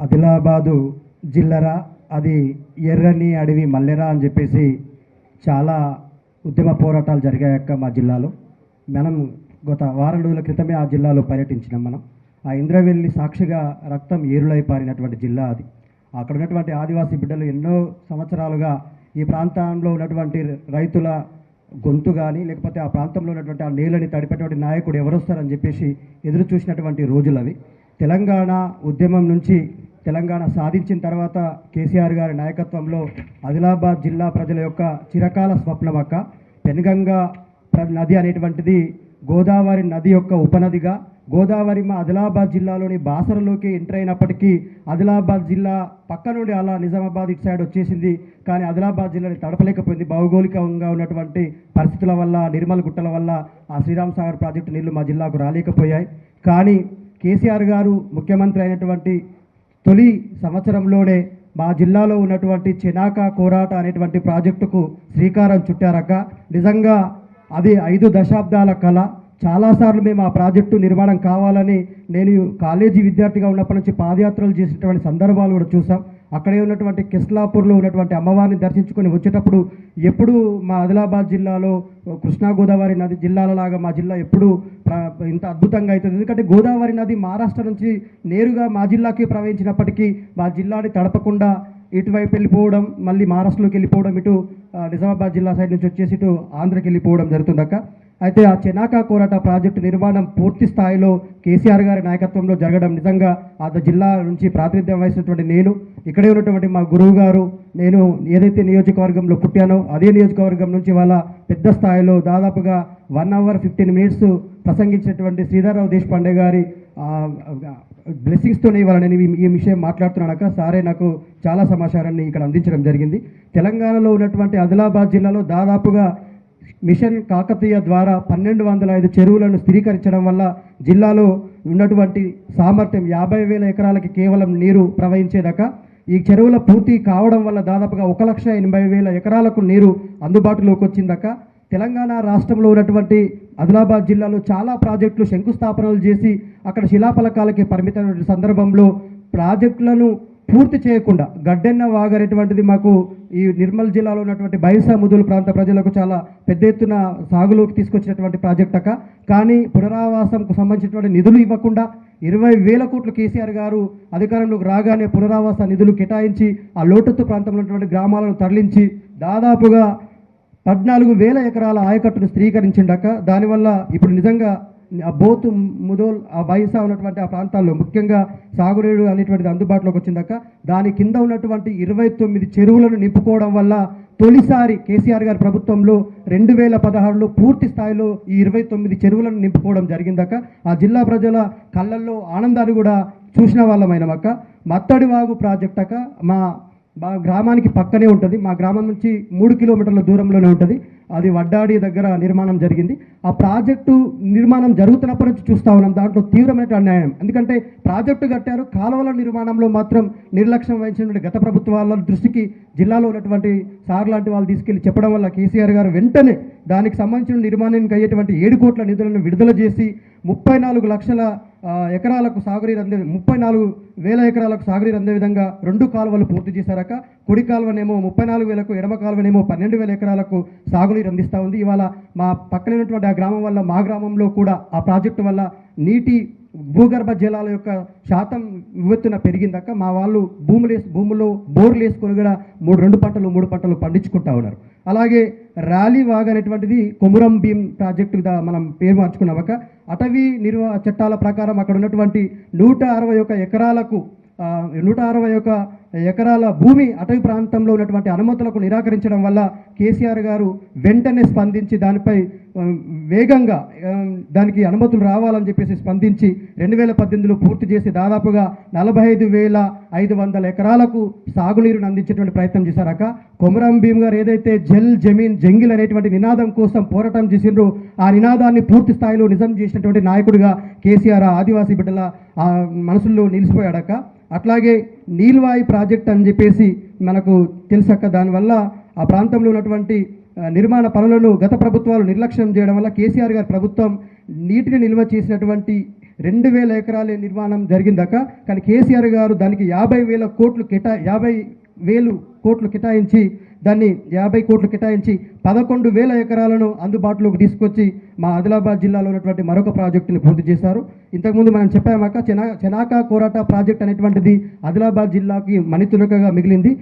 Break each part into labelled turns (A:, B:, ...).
A: ఆదిలాబాదు జిల్లరా అది ఎర్రని అడవి మల్లెరా అని చెప్పేసి చాలా ఉద్యమ పోరాటాలు జరిగాయక్క మా జిల్లాలో. మనం గత వారం రోజుల క్రితమే ఆ జిల్లాలో పర్యటించినాం మనం. ఆ ఇంద్రవెల్లి సాక్షిగా రక్తం ఏరులై పారినటువంటి జిల్లా అది. అక్కడ ఉన్నటువంటి ఆదివాసీ బిడ్డలు ఎన్నో సంవత్సరాలుగా ఈ ప్రాంతంలో ఉన్నటువంటి రైతుల గొంతు కానీ లేకపోతే ఆ ప్రాంతంలో ఉన్నటువంటి ఆ నీళ్ళని తడిపేటువంటి నాయకుడు ఎవరు వస్తారని చెప్పేసి ఎదురు చూసినటువంటి రోజులు అవి. తెలంగాణ ఉద్యమం నుంచి తెలంగాణ సాధించిన తర్వాత కేసీఆర్ గారి నాయకత్వంలో ఆదిలాబాద్ జిల్లా ప్రజల యొక్క చిరకాల స్వప్నమక్క పెనుగంగా ప్ర- నది అనేటువంటిది గోదావరి నది యొక్క ఉపనదిగా గోదావరి మా ఆదిలాబాద్ జిల్లాలోని బాసరలోకి ఎంటర్ అయినప్పటికీ ఆదిలాబాద్ జిల్లా పక్క నుండి అలా నిజామాబాద్ ఇటు సైడ్ వచ్చేసింది. కానీ ఆదిలాబాద్ జిల్లాని తడపలేకపోయింది. భౌగోళికంగా ఉన్నటువంటి పరిస్థితుల వల్ల నిర్మల్ గుట్టల వల్ల ఆ శ్రీరామ్ సాగర్ ప్రాజెక్టు నీళ్ళు మా జిల్లాకు రాలేకపోయాయి. కానీ కేసీఆర్ గారు ముఖ్యమంత్రి అయినటువంటి తొలి సంవత్సరంలోనే మా జిల్లాలో ఉన్నటువంటి చెనాక కోరాట అనేటువంటి ప్రాజెక్టుకు శ్రీకారం చుట్టారక్క. నిజంగా అది ఐదు దశాబ్దాల కళ. చాలాసార్లు మేము ఆ ప్రాజెక్టు నిర్మాణం కావాలని నేను కాలేజీ విద్యార్థిగా ఉన్నప్పటి నుంచి పాదయాత్రలు చేసినటువంటి సందర్భాలు కూడా చూసాం. అక్కడే ఉన్నటువంటి కిస్లాపూర్లో ఉన్నటువంటి అమ్మవారిని దర్శించుకొని వచ్చేటప్పుడు ఎప్పుడు మా ఆదిలాబాద్ జిల్లాలో కృష్ణా గోదావరి నది జిల్లాలలాగా మా జిల్లా ఎప్పుడు ఇంత అద్భుతంగా అవుతుంది. ఎందుకంటే గోదావరి నది మహారాష్ట్ర నుంచి నేరుగా మా జిల్లాకి ప్రవహించినప్పటికీ మా జిల్లాని తడపకుండా ఇటువైపు వెళ్ళిపోవడం మళ్ళీ మహారాష్ట్రలోకి వెళ్ళిపోవడం ఇటు నిజామాబాద్ జిల్లా సైడ్ నుంచి వచ్చేసి ఇటు ఆంధ్రకి వెళ్ళిపోవడం జరుగుతుందక్క. అయితే ఆ చెనాకా కోరాట ప్రాజెక్టు నిర్మాణం పూర్తి స్థాయిలో కేసీఆర్ గారి నాయకత్వంలో జరగడం నిజంగా ఆ జిల్లా నుంచి ప్రాతినిధ్యం వహిస్తున్నటువంటి నేను ఇక్కడే ఉన్నటువంటి మా గురువు గారు నేను ఏదైతే నియోజకవర్గంలో పుట్టానో అదే నియోజకవర్గం నుంచి వాళ్ళ పెద్ద స్థాయిలో దాదాపుగా వన్ అవర్ ఫిఫ్టీన్ మినిట్స్ ప్రసంగించినటువంటి శ్రీధర్రావు దేశపాండే గారి బ్లెస్సింగ్స్తోనే ఇవాళ నేను ఈ- ఈ విషయం మాట్లాడుతున్నాక సారే నాకు చాలా సమాచారాన్ని ఇక్కడ అందించడం జరిగింది. తెలంగాణలో ఉన్నటువంటి ఆదిలాబాద్ జిల్లాలో దాదాపుగా మిషన్ కాకతీయ ద్వారా పన్నెండు వందల ఐదు చెరువులను స్థిరీకరించడం వల్ల జిల్లాలో ఉన్నటువంటి సామర్థ్యం యాభై వేల ఎకరాలకి కేవలం నీరు ప్రవహించేదాకా ఈ చెరువుల పూర్తి కావడం వల్ల దాదాపుగా ఒక లక్ష ఎనభై వేల ఎకరాలకు నీరు అందుబాటులోకి వచ్చిందాక తెలంగాణ రాష్ట్రంలో ఉన్నటువంటి ఆదిలాబాద్ జిల్లాలో చాలా ప్రాజెక్టులు శంకుస్థాపనలు చేసి అక్కడ శిలాఫలకాలకి పరిమితమైన సందర్భంలో ప్రాజెక్టులను పూర్తి చేయకుండా గడ్డెన్న వాగరేటువంటిది మాకు ఈ నిర్మల్ జిల్లాలో ఉన్నటువంటి బైసా ముదులు ప్రాంత ప్రజలకు చాలా పెద్ద ఎత్తున సాగులోకి తీసుకొచ్చినటువంటి ప్రాజెక్ట్ అక్క. కానీ పునరావాసంకు సంబంధించినటువంటి నిధులు ఇవ్వకుండా ఇరవై వేల కోట్లు కేసీఆర్ గారు అధికారంలోకి రాగానే పునరావాస నిధులు కేటాయించి ఆ లోటత్తు ప్రాంతంలో ఉన్నటువంటి గ్రామాలను తరలించి దాదాపుగా పద్నాలుగు వేల ఎకరాల ఆయకట్టును స్థిరీకరించిండక దానివల్ల ఇప్పుడు నిజంగా బోతు ముదోల్ ఆ బైసా ఉన్నటువంటి ఆ ప్రాంతాల్లో ముఖ్యంగా సాగునీరు అనేటువంటిది అందుబాటులోకి వచ్చిందాక దాని కింద ఉన్నటువంటి ఇరవై తొమ్మిది చెరువులను నింపుకోవడం వల్ల తొలిసారి కేసీఆర్ గారి ప్రభుత్వంలో రెండు వేల పదహారులో పూర్తి స్థాయిలో ఈ ఇరవై తొమ్మిది చెరువులను నింపుకోవడం జరిగిందాక ఆ జిల్లా ప్రజల కళ్ళల్లో ఆనందాన్ని కూడా చూసిన వాళ్ళమైనమక్క. మత్తడి వాగు ప్రాజెక్ట్ అక్క మా మా గ్రామానికి పక్కనే ఉంటుంది. మా గ్రామం నుంచి మూడు కిలోమీటర్ల దూరంలోనే ఉంటుంది. అది వడ్డాడి దగ్గర నిర్మాణం జరిగింది. ఆ ప్రాజెక్టు నిర్మాణం జరుగుతున్నప్పటి నుంచి చూస్తా ఉన్నాం. దాంట్లో తీవ్రమైన అన్యాయం. ఎందుకంటే ప్రాజెక్టు కట్టారు. కాలువల నిర్మాణంలో మాత్రం నిర్లక్ష్యం వహించినటువంటి గత ప్రభుత్వాల దృష్టికి జిల్లాలో ఉన్నటువంటి సార్ లాంటి వాళ్ళు తీసుకెళ్ళి చెప్పడం వల్ల కేసీఆర్ గారు వెంటనే దానికి సంబంధించిన నిర్మాణానికి అయ్యేటువంటి ఏడు కోట్ల నిధులను విడుదల చేసి ముప్పై నాలుగు లక్షల ఎకరాలకు సాగునీరు అందే ముప్పై నాలుగు వేల ఎకరాలకు సాగునీరు అందే విధంగా రెండు కాలువలు పూర్తి చేశారక కుడి కాలువనేమో ముప్పై నాలుగు వేలకు ఎడమ కాలువనేమో పన్నెండు వేల ఎకరాలకు సాగునీరు అందిస్తూ ఉంది. ఇవాళ మా పక్కన ఉన్నటువంటి ఆ గ్రామం వల్ల మా గ్రామంలో కూడా ఆ ప్రాజెక్టు వల్ల నీటి భూగర్భ జలాల యొక్క శాతం ఉవ్వెత్తున పెరిగిందాక మా వాళ్ళు భూములు భూముల్లో బోర్లు వేసుకొని కూడా మూడు రెండు పంటలు మూడు పంటలు పండించుకుంటా ఉన్నారు. అలాగే ర్యాలీ వాగ్ అనేటువంటిది కొమురం భీం ప్రాజెక్టుగా మనం పేరు మార్చుకున్నామక అటవీ నిర్వ చట్టాల ప్రకారం అక్కడ ఉన్నటువంటి నూట అరవై ఒక ఎకరాలకు నూట అరవై ఒక ఎకరాల భూమి అటవీ ప్రాంతంలో ఉన్నటువంటి అనుమతులకు నిరాకరించడం వల్ల కేసీఆర్ గారు వెంటనే స్పందించి దానిపై వేగంగా దానికి అనుమతులు రావాలని చెప్పేసి స్పందించి రెండు వేల పద్దెనిమిదిలో పూర్తి చేసి దాదాపుగా నలభై ఐదు వేల ఐదు వందల ఎకరాలకు సాగునీరును అందించేటువంటి ప్రయత్నం చేశారక కొమరం భీమ్ గారు ఏదైతే జల్ జమీన్ జంగిల్ అనేటువంటి నినాదం కోసం పోరాటం చేసిండ్రో ఆ నినాదాన్ని పూర్తి స్థాయిలో నిజం చేసినటువంటి నాయకుడిగా కేసీఆర్ ఆ ఆదివాసీ బిడ్డల మనసుల్లో నిలిచిపోయాడక అట్లాగే నీల్వాయి ప్రాజెక్ట్ అని చెప్పేసి మనకు తెలుసక్క. దానివల్ల ఆ ప్రాంతంలో ఉన్నటువంటి నిర్మాణ పనులను గత ప్రభుత్వాలు నిర్లక్ష్యం చేయడం వల్ల కేసీఆర్ గారి ప్రభుత్వం నీటిని నిల్వ చేసినటువంటి రెండు వేల ఎకరాల నిర్మాణం జరిగిందాక కానీ కేసీఆర్ గారు దానికి యాభై వేల కోట్లు కేటా యాభై వేలు కోట్లు కేటాయించి దాన్ని యాభై కోట్లు కేటాయించి పదకొండు వేల ఎకరాలను అందుబాటులోకి తీసుకొచ్చి మా ఆదిలాబాద్ జిల్లాలో ఉన్నటువంటి మరొక ప్రాజెక్టుని పూర్తి చేశారు. ఇంతకుముందు మనం చెప్పామాక చెనా చెనాకా కోరాట ప్రాజెక్ట్ అనేటువంటిది ఆదిలాబాద్ జిల్లాకి మణితునకగా మిగిలింది.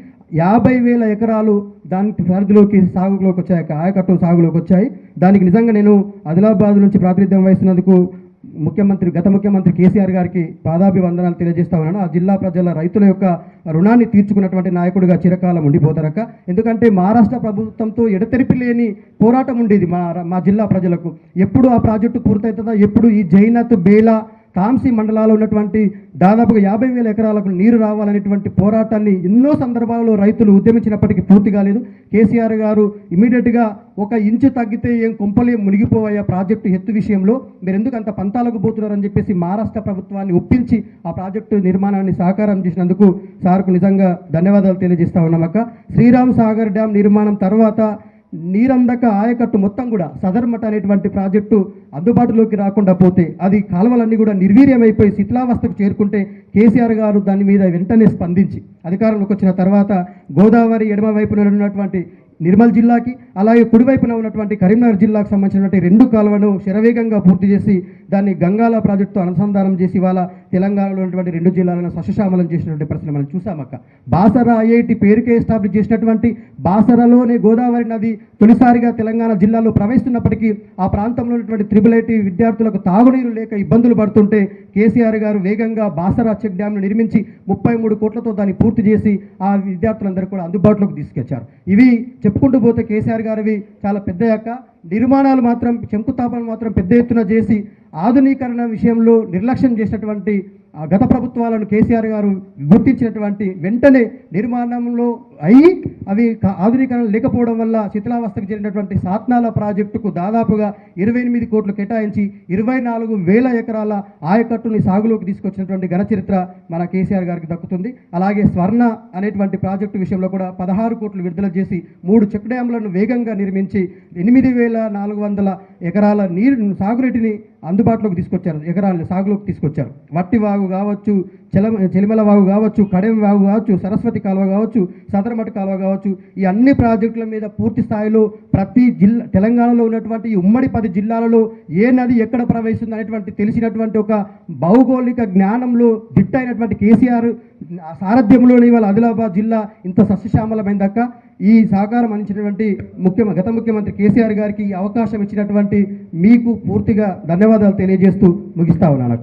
A: యాభై వేల ఎకరాలు దానికి పరిధిలోకి సాగులోకి వచ్చాయి ఆయకట్టు సాగులోకి వచ్చాయి. దానికి నిజంగా నేను ఆదిలాబాద్ నుంచి ప్రాతినిధ్యం వహిస్తున్నందుకు ముఖ్యమంత్రి గత ముఖ్యమంత్రి కేసీఆర్ గారికి పాదాభివందనాలు తెలియజేస్తా ఉన్నాను. ఆ జిల్లా ప్రజల రైతుల యొక్క రుణాన్ని తీర్చుకున్నటువంటి నాయకుడిగా చిరకాలం ఉండిపోతారక ఎందుకంటే మహారాష్ట్ర ప్రభుత్వంతో ఎడతెరిపి లేని పోరాటం ఉండేది మా మా జిల్లా ప్రజలకు. ఎప్పుడు ఆ ప్రాజెక్టు పూర్తవుతుందా ఎప్పుడు ఈ జైనత్ బేలా కాంసీ మండలాల్లో ఉన్నటువంటి దాదాపుగా యాభై వేల ఎకరాలకు నీరు రావాలనేటువంటి పోరాటాన్ని ఎన్నో సందర్భాల్లో రైతులు ఉద్యమించినప్పటికీ పూర్తి కాలేదు. కేసీఆర్ గారు ఇమీడియట్గా ఒక ఇంచు తగ్గితే ఏం కొంపలే మునిగిపోయా ప్రాజెక్టు ఎత్తు విషయంలో? మీరు ఎందుకు అంత పంతాలకు పోతున్నారని చెప్పేసి మహారాష్ట్ర ప్రభుత్వాన్ని ఒప్పించి ఆ ప్రాజెక్టు నిర్మాణాన్ని సహకారం చేసినందుకు సార్కు నిజంగా ధన్యవాదాలు తెలియజేస్తా ఉన్నామక్క శ్రీరామ్ సాగర్ డ్యామ్ నిర్మాణం తర్వాత నీరందక ఆయకట్టు మొత్తం కూడా సదర్మట అనేటువంటి ప్రాజెక్టు అందుబాటులోకి రాకుండా పోతే అది కాలువలన్నీ కూడా నిర్వీర్యమైపోయి శిథిలావస్థకు చేరుకుంటే కేసీఆర్ గారు దాని మీద వెంటనే స్పందించి అధికారంలోకి వచ్చిన తర్వాత గోదావరి ఎడమ వైపున ఉన్నటువంటి నిర్మల్ జిల్లాకి అలాగే కుడివైపున ఉన్నటువంటి కరీంనగర్ జిల్లాకు సంబంధించినటువంటి రెండు కాలువను శరవేగంగా పూర్తి చేసి దాన్ని గంగాల ప్రాజెక్టుతో అనుసంధానం చేసి ఇవాళ తెలంగాణలో ఉన్నటువంటి రెండు జిల్లాలను సస్యశ్యామలం చేసినటువంటి పరిస్థితి మనం చూసామక్క బాసర ఐఐటి పేరుకే ఎస్టాబ్లిష్ చేసినటువంటి బాసరలోనే గోదావరి నది తొలిసారిగా తెలంగాణ జిల్లాలో ప్రవహిస్తున్నప్పటికీ ఆ ప్రాంతంలో ఉన్నటువంటి త్రిబుల్ ఐటీ విద్యార్థులకు తాగునీరు లేక ఇబ్బందులు పడుతుంటే కేసీఆర్ గారు వేగంగా బాసరా చెక్ డ్యామ్ను నిర్మించి ముప్పై మూడు కోట్లతో దాన్ని పూర్తి చేసి ఆ విద్యార్థులందరూ కూడా అందుబాటులోకి తీసుకొచ్చారు. ఇవి చెప్పుకుంటూ పోతే కేసీఆర్ గారివి చాలా పెద్దయ్యాక. నిర్మాణాలు మాత్రం శంకుస్థాపనలు మాత్రం పెద్ద ఎత్తున చేసి ఆధునీకరణ విషయంలో నిర్లక్ష్యం చేసినటువంటి గత ప్రభుత్వాలను కేసీఆర్ గారు గుర్తించినటువంటి వెంటనే నిర్మాణంలో అయి అవి ఆధునీకరణ లేకపోవడం వల్ల శిథిలావస్థకు చేరినటువంటి సాత్నాల ప్రాజెక్టుకు దాదాపుగా ఇరవై ఎనిమిది కోట్లు కేటాయించి ఇరవై నాలుగు వేల ఎకరాల ఆయకట్టుని సాగులోకి తీసుకొచ్చినటువంటి ఘనచరిత్ర మన కేసీఆర్ గారికి దక్కుతుంది. అలాగే స్వర్ణ అనేటువంటి ప్రాజెక్టు విషయంలో కూడా పదహారు కోట్లు విడుదల చేసి మూడు చెక్ డ్యాములను వేగంగా నిర్మించి ఎనిమిది వేల నాలుగు వందల ఎకరాల నీరు సాగునీటిని అందుబాటులోకి తీసుకొచ్చారు. ఎకరాలను సాగులోకి తీసుకొచ్చారు. వట్టివాగు కావచ్చు చెల చెలిమల వాగు కావచ్చు కడెం వాగు కావచ్చు సరస్వతి కాలువ కావచ్చు సదరమట కాలువ కావచ్చు ఈ అన్ని ప్రాజెక్టుల మీద పూర్తి స్థాయిలో ప్రతి జిల్లా తెలంగాణలో ఉన్నటువంటి ఉమ్మడి పది జిల్లాలలో ఏ నది ఎక్కడ ప్రవహిస్తుంది అనేటువంటి తెలిసినటువంటి ఒక భౌగోళిక జ్ఞానంలో దిట్టైనటువంటి కేసీఆర్ సారథ్యంలోని ఇవాళ ఆదిలాబాద్ జిల్లా ఇంత సస్యశ్యామలమైందక్క. ఈ సహకారం అందించినటువంటి ముఖ్య గత ముఖ్యమంత్రి కేసీఆర్ గారికి ఈ అవకాశం ఇచ్చినటువంటి మీకు పూర్తిగా ధన్యవాదాలు తెలియజేస్తూ ముగిస్తా ఉన్నాను.